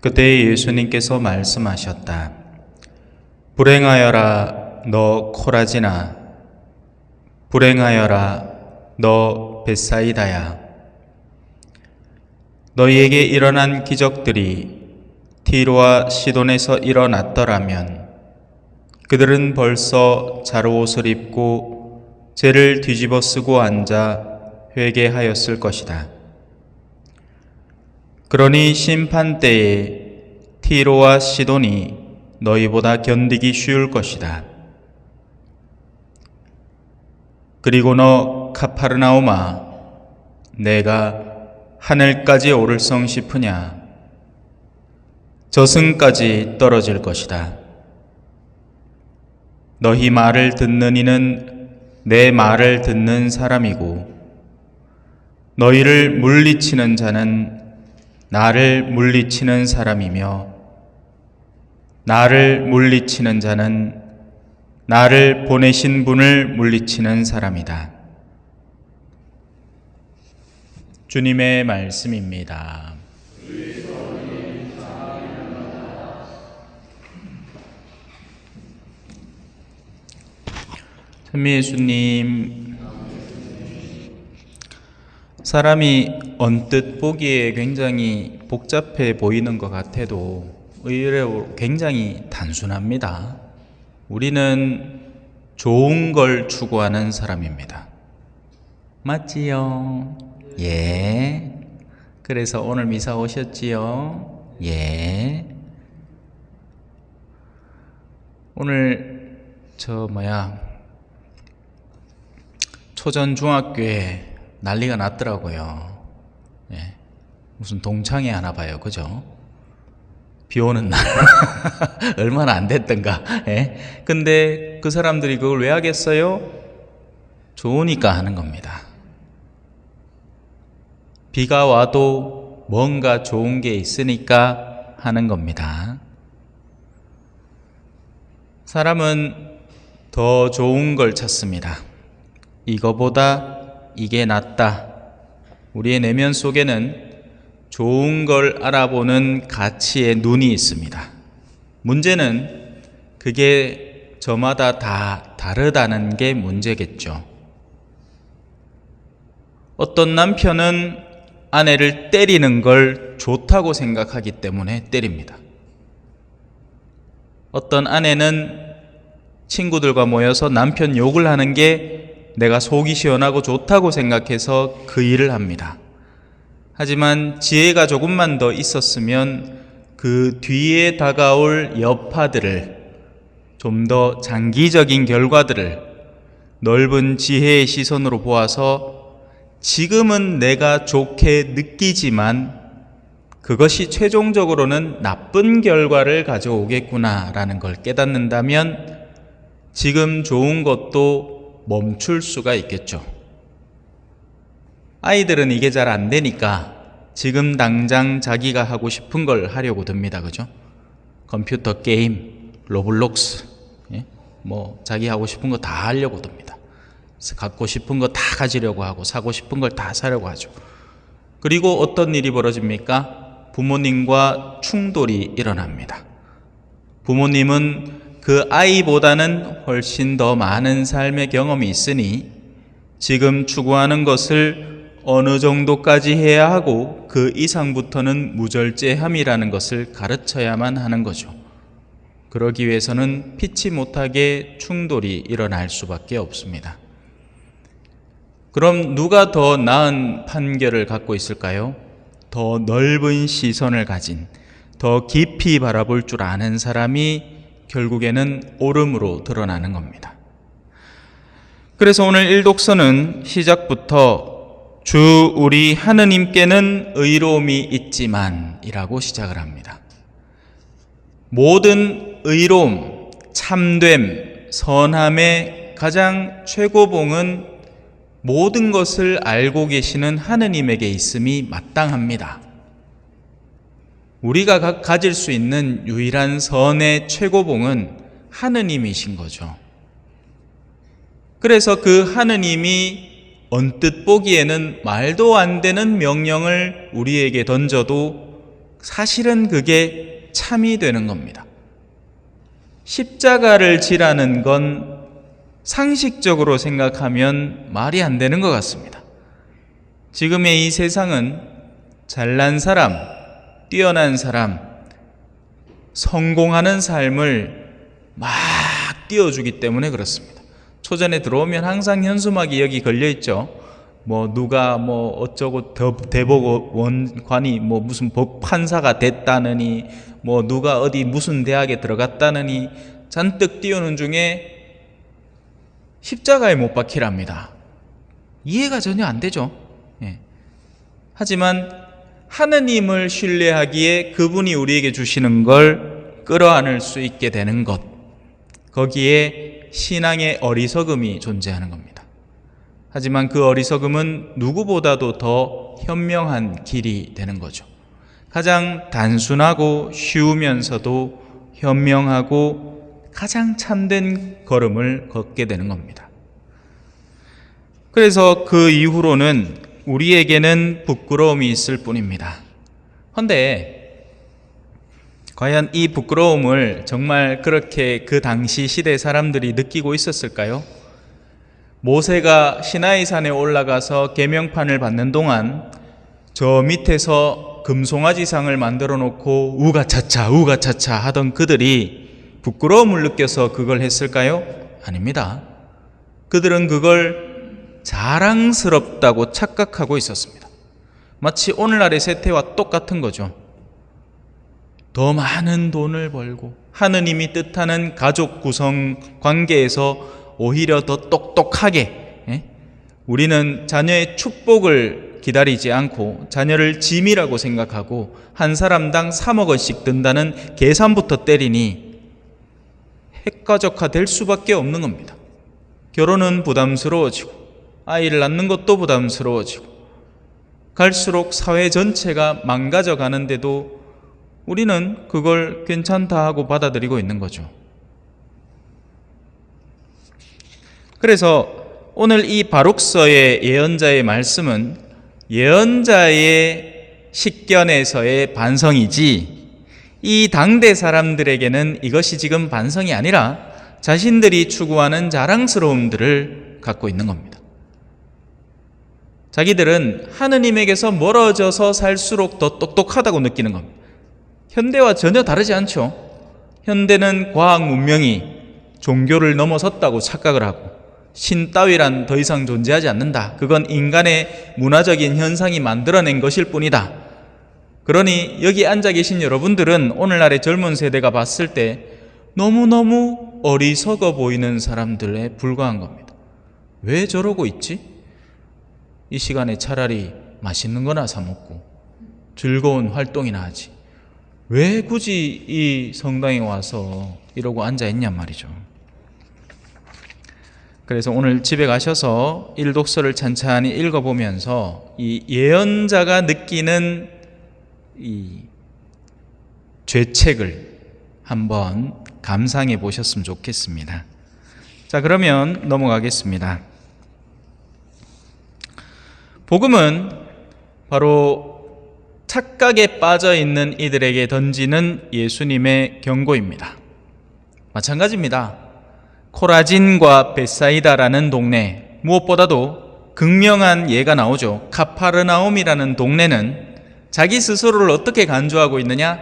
그때 예수님께서 말씀하셨다. 불행하여라 너 코라지나 불행하여라 너 벳사이다야 너희에게 일어난 기적들이 티로와 시돈에서 일어났더라면 그들은 벌써 자루옷을 입고 죄를 뒤집어 쓰고 앉아 회개하였을 것이다. 그러니 심판 때에 티로와 시돈이 너희보다 견디기 쉬울 것이다. 그리고 너 카파르나오마 내가 하늘까지 오를 성 싶으냐 저승까지 떨어질 것이다. 너희 말을 듣는 이는 내 말을 듣는 사람이고 너희를 물리치는 자는 나를 물리치는 사람이며 나를 물리치는 자는 나를 보내신 분을 물리치는 사람이다. 주님의 말씀입니다. 찬미 예수님, 사람이 언뜻 보기에 굉장히 복잡해 보이는 것 같아도 의외로 굉장히 단순합니다. 우리는 좋은 걸 추구하는 사람입니다. 맞지요? 예. 그래서 오늘 미사 오셨지요? 예. 오늘 저 뭐야 초전 중학교에 난리가 났더라고요. 예. 무슨 동창회 하나 봐요. 그죠? 비 오는 날. 얼마나 안 됐던가. 예. 근데 그 사람들이 그걸 왜 하겠어요? 좋으니까 하는 겁니다. 비가 와도 뭔가 좋은 게 있으니까 하는 겁니다. 사람은 더 좋은 걸 찾습니다. 이거보다 이게 낫다. 우리의 내면 속에는 좋은 걸 알아보는 가치의 눈이 있습니다. 문제는 그게 저마다 다 다르다는 게 문제겠죠. 어떤 남편은 아내를 때리는 걸 좋다고 생각하기 때문에 때립니다. 어떤 아내는 친구들과 모여서 남편 욕을 하는 게 내가 속이 시원하고 좋다고 생각해서 그 일을 합니다. 하지만 지혜가 조금만 더 있었으면 그 뒤에 다가올 여파들을 좀 더 장기적인 결과들을 넓은 지혜의 시선으로 보아서 지금은 내가 좋게 느끼지만 그것이 최종적으로는 나쁜 결과를 가져오겠구나라는 걸 깨닫는다면 지금 좋은 것도 멈출 수가 있겠죠. 아이들은 이게 잘 안 되니까 지금 당장 자기가 하고 싶은 걸 하려고 듭니다. 그죠? 컴퓨터 게임, 로블록스, 예? 뭐 자기 하고 싶은 거 다 하려고 듭니다. 갖고 싶은 거 다 가지려고 하고 사고 싶은 걸 다 사려고 하죠. 그리고 어떤 일이 벌어집니까? 부모님과 충돌이 일어납니다. 부모님은 그 아이보다는 훨씬 더 많은 삶의 경험이 있으니 지금 추구하는 것을 어느 정도까지 해야 하고 그 이상부터는 무절제함이라는 것을 가르쳐야만 하는 거죠. 그러기 위해서는 피치 못하게 충돌이 일어날 수밖에 없습니다. 그럼 누가 더 나은 판결을 갖고 있을까요? 더 넓은 시선을 가진, 더 깊이 바라볼 줄 아는 사람이 결국에는 옳음으로 드러나는 겁니다. 그래서 오늘 일독서는 시작부터 주 우리 하느님께는 의로움이 있지만 이라고 시작을 합니다. 모든 의로움, 참됨, 선함의 가장 최고봉은 모든 것을 알고 계시는 하느님에게 있음이 마땅합니다. 우리가 가질 수 있는 유일한 선의 최고봉은 하느님이신 거죠. 그래서 그 하느님이 언뜻 보기에는 말도 안 되는 명령을 우리에게 던져도 사실은 그게 참이 되는 겁니다. 십자가를 지라는 건 상식적으로 생각하면 말이 안 되는 것 같습니다. 지금의 이 세상은 잘난 사람, 뛰어난 사람, 성공하는 삶을 막 띄워주기 때문에 그렇습니다. 초전에 들어오면 항상 현수막이 여기 걸려 있죠. 뭐 누가 뭐 어쩌고 더 대법 원관이 뭐 무슨 법 판사가 됐다느니 뭐 누가 어디 무슨 대학에 들어갔다느니 잔뜩 띄우는 중에 십자가에 못 박히랍니다. 이해가 전혀 안 되죠. 예. 하지만 하느님을 신뢰하기에 그분이 우리에게 주시는 걸 끌어안을 수 있게 되는 것. 거기에 신앙의 어리석음이 존재하는 겁니다. 하지만 그 어리석음은 누구보다도 더 현명한 길이 되는 거죠. 가장 단순하고 쉬우면서도 현명하고 가장 참된 걸음을 걷게 되는 겁니다. 그래서 그 이후로는 우리에게는 부끄러움이 있을 뿐입니다. 헌데 과연 이 부끄러움을 정말 그렇게 그 당시 시대 사람들이 느끼고 있었을까요? 모세가 시나이 산에 올라가서 계명판을 받는 동안 저 밑에서 금송아지상을 만들어 놓고 우가차차 우가차차 하던 그들이 부끄러움을 느껴서 그걸 했을까요? 아닙니다. 그들은 그걸 자랑스럽다고 착각하고 있었습니다. 마치 오늘날의 세태와 똑같은 거죠. 더 많은 돈을 벌고 하느님이 뜻하는 가족 구성 관계에서 오히려 더 똑똑하게 예? 우리는 자녀의 축복을 기다리지 않고 자녀를 짐이라고 생각하고 한 사람당 3억 원씩 든다는 계산부터 때리니 핵가족화 될 수밖에 없는 겁니다. 결혼은 부담스러워지고 아이를 낳는 것도 부담스러워지고 갈수록 사회 전체가 망가져 가는데도 우리는 그걸 괜찮다 하고 받아들이고 있는 거죠. 그래서 오늘 이 바룩서의 예언자의 말씀은 예언자의 식견에서의 반성이지 이 당대 사람들에게는 이것이 지금 반성이 아니라 자신들이 추구하는 자랑스러움들을 갖고 있는 겁니다. 자기들은 하느님에게서 멀어져서 살수록 더 똑똑하다고 느끼는 겁니다. 현대와 전혀 다르지 않죠. 현대는 과학 문명이 종교를 넘어섰다고 착각을 하고 신 따위란 더 이상 존재하지 않는다. 그건 인간의 문화적인 현상이 만들어낸 것일 뿐이다. 그러니 여기 앉아 계신 여러분들은 오늘날의 젊은 세대가 봤을 때 너무너무 어리석어 보이는 사람들에 불과한 겁니다. 왜 저러고 있지? 이 시간에 차라리 맛있는 거나 사 먹고 즐거운 활동이나 하지. 왜 굳이 이 성당에 와서 이러고 앉아 있냔 말이죠. 그래서 오늘 집에 가셔서 일독서를 찬찬히 읽어보면서 이 예언자가 느끼는 이 죄책을 한번 감상해 보셨으면 좋겠습니다. 자, 그러면 넘어가겠습니다. 복음은 바로 착각에 빠져 있는 이들에게 던지는 예수님의 경고입니다. 마찬가지입니다. 코라진과 베사이다라는 동네 무엇보다도 극명한 예가 나오죠. 카파르나움이라는 동네는 자기 스스로를 어떻게 간주하고 있느냐?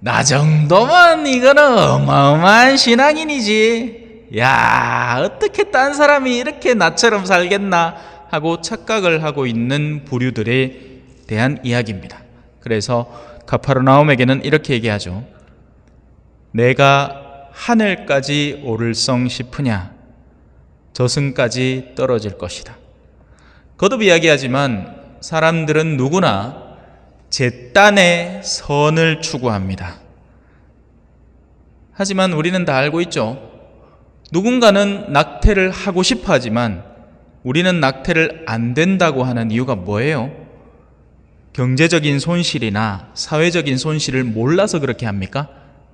나 정도면 이거는 어마어마한 신앙인이지. 야, 어떻게 딴 사람이 이렇게 나처럼 살겠나 하고 착각을 하고 있는 부류들에 대한 이야기입니다. 그래서 카파르나움에게는 이렇게 얘기하죠. 내가 하늘까지 오를성 싶으냐? 저승까지 떨어질 것이다. 거듭 이야기하지만 사람들은 누구나 제 딴의 선을 추구합니다. 하지만 우리는 다 알고 있죠. 누군가는 낙태를 하고 싶어 하지만 우리는 낙태를 안 된다고 하는 이유가 뭐예요? 경제적인 손실이나 사회적인 손실을 몰라서 그렇게 합니까?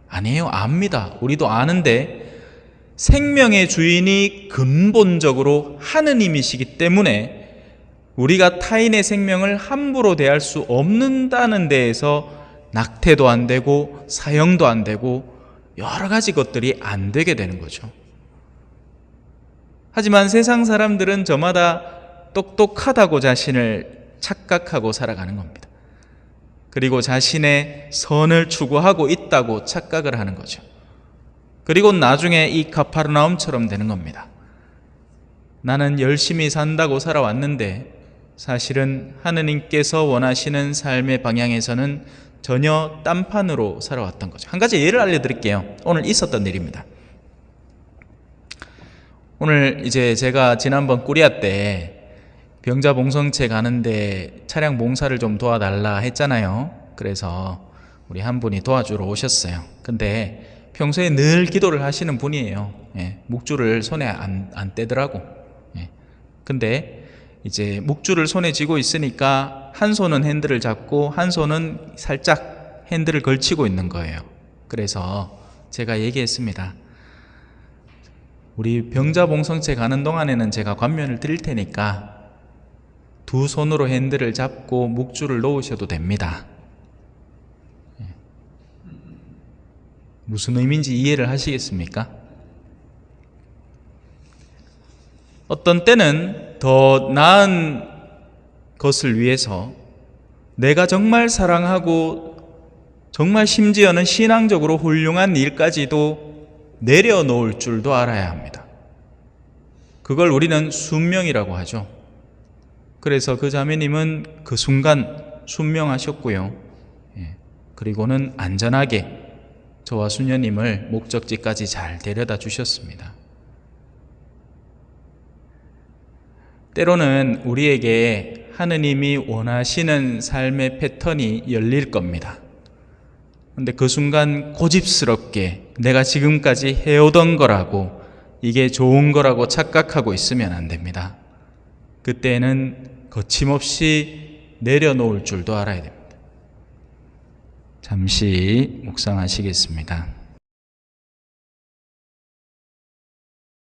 아니에요. 압니다. 우리도 아는데 생명의 주인이 근본적으로 하느님이시기 때문에 우리가 타인의 생명을 함부로 대할 수 없는다는 데에서 낙태도 안 되고 사형도 안 되고 여러 가지 것들이 안 되게 되는 거죠. 하지만 세상 사람들은 저마다 똑똑하다고 자신을 착각하고 살아가는 겁니다. 그리고 자신의 선을 추구하고 있다고 착각을 하는 거죠. 그리고 나중에 이 가파르나움처럼 되는 겁니다. 나는 열심히 산다고 살아왔는데 사실은 하느님께서 원하시는 삶의 방향에서는 전혀 딴판으로 살아왔던 거죠. 한 가지 예를 알려드릴게요. 오늘 있었던 일입니다. 오늘 이제 제가 지난번 꾸리아 때 병자 봉성체 가는데 차량 봉사를 좀 도와달라 했잖아요. 그래서 우리 한 분이 도와주러 오셨어요. 근데 평소에 늘 기도를 하시는 분이에요. 예, 묵주를 손에 안, 안 떼더라고. 예. 근데 이제 묵주를 손에 쥐고 있으니까 한 손은 핸들을 잡고 한 손은 살짝 핸들을 걸치고 있는 거예요. 그래서 제가 얘기했습니다. 우리 병자 봉성체 가는 동안에는 제가 관면을 드릴 테니까 두 손으로 핸들을 잡고 묵주를 놓으셔도 됩니다. 예. 무슨 의미인지 이해를 하시겠습니까? 어떤 때는 더 나은 것을 위해서 내가 정말 사랑하고 정말 심지어는 신앙적으로 훌륭한 일까지도 내려놓을 줄도 알아야 합니다. 그걸 우리는 순명이라고 하죠. 그래서 그 자매님은 그 순간 순명하셨고요. 예. 그리고는 안전하게 저와 수녀님을 목적지까지 잘 데려다 주셨습니다. 때로는 우리에게 하느님이 원하시는 삶의 패턴이 열릴 겁니다. 근데 그 순간 고집스럽게 내가 지금까지 해오던 거라고 이게 좋은 거라고 착각하고 있으면 안 됩니다. 그때는 거침없이 내려놓을 줄도 알아야 됩니다. 잠시 묵상하시겠습니다.